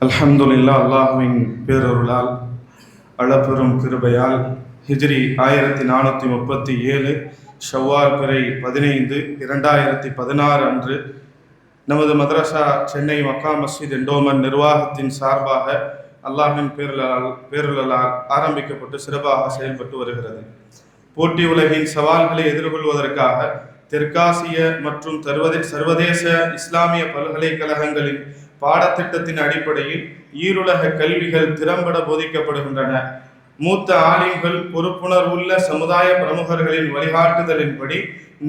அல்ஹம்துலில்லா அல்லாஹுவின் பேரருளால் அளப்பெரும் கிருபையால் ஹிஜ்ரி ஆயிரத்தி நானூற்றி முப்பத்தி ஏழு ஷவ்வால் பிறை பதினைந்து இரண்டாயிரத்தி பதினாறு அன்று நமது மதரசா சென்னை மக்கா மஸ்ஜித் எண்டோமன் நிர்வாகத்தின் சார்பாக அல்லாஹின் பேரலால் பேரலால் ஆரம்பிக்கப்பட்டு சிறப்பாக செயல்பட்டு வருகிறது. போட்டி உலகின் சவால்களை எதிர்கொள்வதற்காக தெற்காசிய மற்றும் சர்வதே சர்வதேச இஸ்லாமிய பல்கலைக்கழகங்களின் பாடத்திட்டத்தின் அடிப்படையில் ஈருலக கல்விகள் திறம்பட போதிக்கப்படுகின்றன. மூத்த ஆலிம்கள் பொறுப்புணர்வுள்ள சமுதாய பிரமுகர்களின் வழிகாட்டுதலின்படி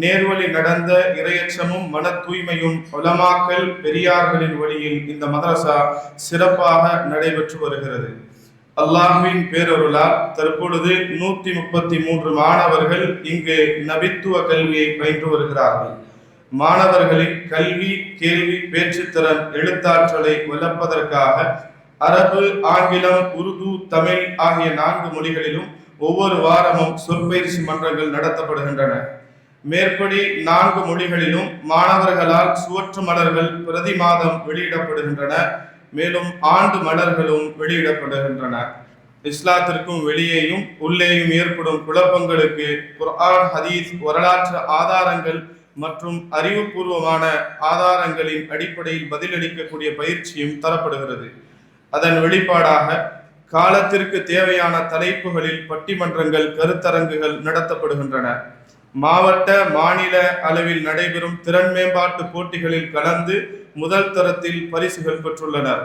நேர்வழி நடந்த இரையச்சமும் மன தூய்மையும் உலமாக்கல் பெரியார்களின் வழியில் இந்த மதரசா சிறப்பாக நடைபெற்று வருகிறது. அல்லாஹ்வின் பேரருளால் தற்பொழுது நூத்தி முப்பத்தி மூன்று மாணவர்கள் இங்கு நபித்துவ கல்வியை பயின்று வருகிறார்கள். மாணவர்களின் கல்வி கேள்வி பேச்சுத்திறன் எழுத்தாற்றலை வளர்ப்பதற்காக அரபு ஆங்கிலம் உருது தமிழ் ஆகிய நான்கு மொழிகளிலும் ஒவ்வொரு வாரமும் சொற்பயிற்சி மன்றங்கள் நடத்தப்படுகின்றன. மேற்படி நான்கு மொழிகளிலும் மாணவர்களால் சுவற்று மலர்கள் பிரதி மாதம் வெளியிடப்படுகின்றன. மேலும் ஆண்டு மலர்களும் வெளியிடப்படுகின்றன. இஸ்லாத்திற்கும் வெளியேயும் உள்ளேயும் ஏற்படும் குழப்பங்களுக்கு குர்ஆன் ஹதீஸ் வரலாற்று ஆதாரங்கள் மற்றும் அறிவுபூர்வமான ஆதாரங்களின் அடிப்படையில் பதிலளிக்கக்கூடிய பயிற்சியும் தரப்படுகிறது. அதன் வெளிப்பாடாக காலத்திற்கு தேவையான தலைப்புகளில் பட்டிமன்றங்கள் கருத்தரங்குகள் நடத்தப்படுகின்றன. மாவட்ட மாநில அளவில் நடைபெறும் திறன் மேம்பாட்டு போட்டிகளில் கலந்து முதல் தரத்தில் பரிசுகள் பெற்றுள்ளனர்.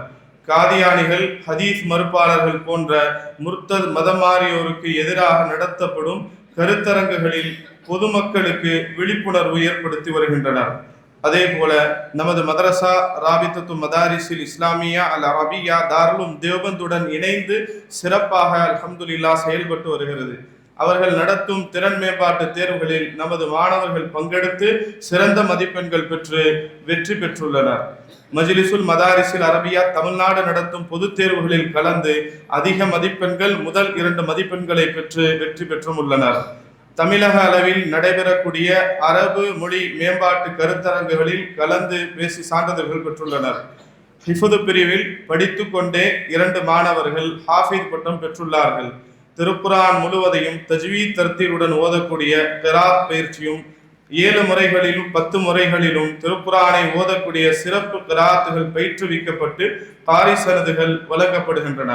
காதியானிகள் ஹதீஸ் மறுப்பாளர்கள் போன்ற முர்த்தத் மதமாறியோருக்கு எதிராக நடத்தப்படும் கருத்தரங்குகளில் பொதுமக்களுக்கு விழிப்புணர்வு ஏற்படுத்தி வருகின்றனர். அதே போல நமது மதரசா ராபித்தத்து மதாரிசில் இஸ்லாமியா அல் அரபியா தாருலும் தேவந்துடன் இணைந்து சிறப்பாக அலமதுல்லா செயல்பட்டு வருகிறது. அவர்கள் நடத்தும் திறன் மேம்பாட்டு தேர்வுகளில் நமது மாணவர்கள் பங்கெடுத்து சிறந்த மதிப்பெண்கள் பெற்று வெற்றி பெற்றுள்ளனர். மஜ்லிசுல் மதாரிசில் அரபியா தமிழ்நாடு நடத்தும் பொதுத் தேர்வுகளில் கலந்து அதிக மதிப்பெண்கள் முதல் இரண்டு மதிப்பெண்களை பெற்று வெற்றி பெற்றும் உள்ளனர். தமிழக அளவில் நடைபெறக்கூடிய அரபு மொழி மேம்பாட்டு கருத்தரங்குகளில் கலந்து பேசி சான்றிதழ்கள் பெற்றுள்ளனர். ஹிஃபது பிரிவில் படித்துக்கொண்டே இரண்டு மாணவர்கள் ஹாஃபித் பட்டம் பெற்றுள்ளார்கள். திருப்புரான் முழுவதையும் தஜ்வி தர்த்தீருடன் ஓதக்கூடிய கிராத் பயிற்சியும் ஏழு முறைகளிலும் பத்து முறைகளிலும் திருப்புரானை ஓதக்கூடிய சிறப்பு கிராத்துகள் பயிற்றுவிக்கப்பட்டு பாரிசனதுகள் வழங்கப்படுகின்றன.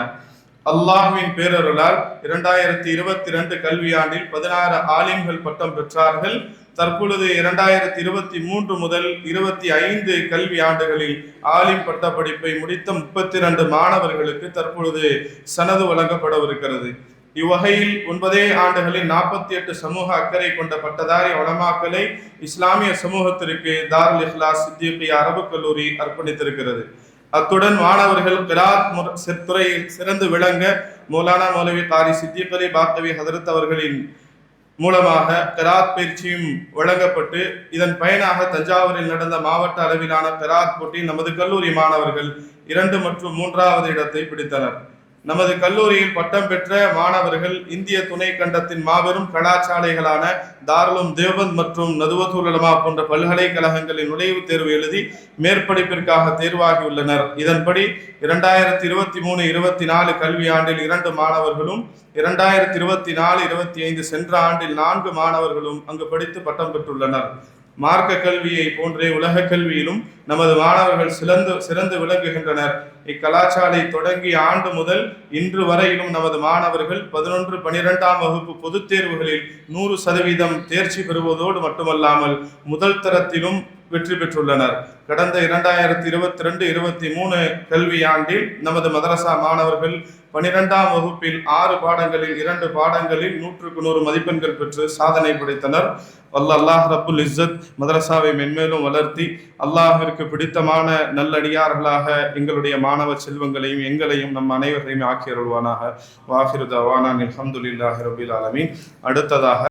அல்லாஹுவின் பேரருளால் இரண்டாயிரத்தி இருபத்தி ரெண்டு கல்வியாண்டில் பதினாறு ஆலிம்கள் பட்டம் பெற்றார்கள். தற்பொழுது இரண்டாயிரத்தி இருபத்தி மூன்று முதல் இருபத்தி ஐந்து கல்வி ஆண்டுகளில் ஆலிம் பட்ட படிப்பை முடித்த முப்பத்தி இரண்டு மாணவர்களுக்கு தற்பொழுது சனது வழங்கப்படவிருக்கிறது. இவ்வகையில் ஒன்பதே ஆண்டுகளில் நாற்பத்தி எட்டு சமூக அக்கறை கொண்ட பட்டதாரி வளமாக்களை இஸ்லாமிய சமூகத்திற்கு தாருல் இஹ்லாஸ் சித்திகி அரபு கல்லூரி அர்ப்பணித்திருக்கிறது. அத்துடன் மாணவர்கள் கிராத் துறையில் சிறந்து விளங்க மௌலானா மௌலவி காரி சித்திக் அலி பாக்தவி ஹதரத் அவர்களின் மூலமாக கராத் பயிற்சியும் வழங்கப்பட்டு இதன் பயனாக தஞ்சாவூரில் நடந்த மாவட்ட அளவிலான கராத் போட்டி நமது கல்லூரி மாணவர்கள் இரண்டு மற்றும் மூன்றாவது இடத்தை பிடித்தனர். நமது கல்லூரியில் பட்டம் பெற்ற மாணவர்கள் இந்திய துணை கண்டத்தின் மாபெரும் கலாச்சாலைகளான தாருலும் தேவந்த் மற்றும் நதுவத்துல் போன்ற பல்கலைக்கழகங்களின் நுழைவுத் தேர்வு எழுதி மேற்படிப்பிற்காக தேர்வாகியுள்ளனர். இதன்படி இரண்டாயிரத்தி இருபத்தி மூணு இருபத்தி நாலு கல்வியாண்டில் இரண்டு மாணவர்களும் இரண்டாயிரத்தி இருபத்தி நாலு இருபத்தி ஐந்து சென்ற ஆண்டில் நான்கு மாணவர்களும் அங்கு படித்து பட்டம் பெற்றுள்ளனர். மார்க்க கல்வியை போன்றே உலக கல்வியிலும் நமது மாணவர்கள் சிறந்து சிறந்து விளங்குகின்றனர். இக்கலாச்சாலை தொடங்கிய ஆண்டு முதல் இன்று வரையிலும் நமது மாணவர்கள் பதினொன்று பனிரெண்டாம் வகுப்பு பொதுத் தேர்வுகளில் நூறு சதவீதம் தேர்ச்சி பெறுவதோடு மட்டுமல்லாமல் முதல் தரத்திலும் வெற்றி பெற்றுள்ளனர். கடந்த இரண்டாயிரத்தி இருபத்தி ரெண்டு இருபத்தி மூணு கல்வியாண்டில் நமது மதரசா மாணவர்கள் பனிரெண்டாம் வகுப்பில் ஆறு பாடங்களில் இரண்டு பாடங்களில் நூற்றுக்கு நூறு மதிப்பெண்கள் பெற்று சாதனை படைத்தனர். வல்ல அல்லாஹ் ரபுல் இஸ்ஸத் மதரசாவை மென்மேலும் வளர்த்தி அல்லாஹிற்கு பிடித்தமான நல்லடியார்களாக எங்களுடைய மாணவ செல்வங்களையும் எங்களையும் நம் அனைவரையும் ஆக்கியருள்வானாக அருள்வானாக. வாஹிரு தவானா ஆலமீன். அடுத்ததாக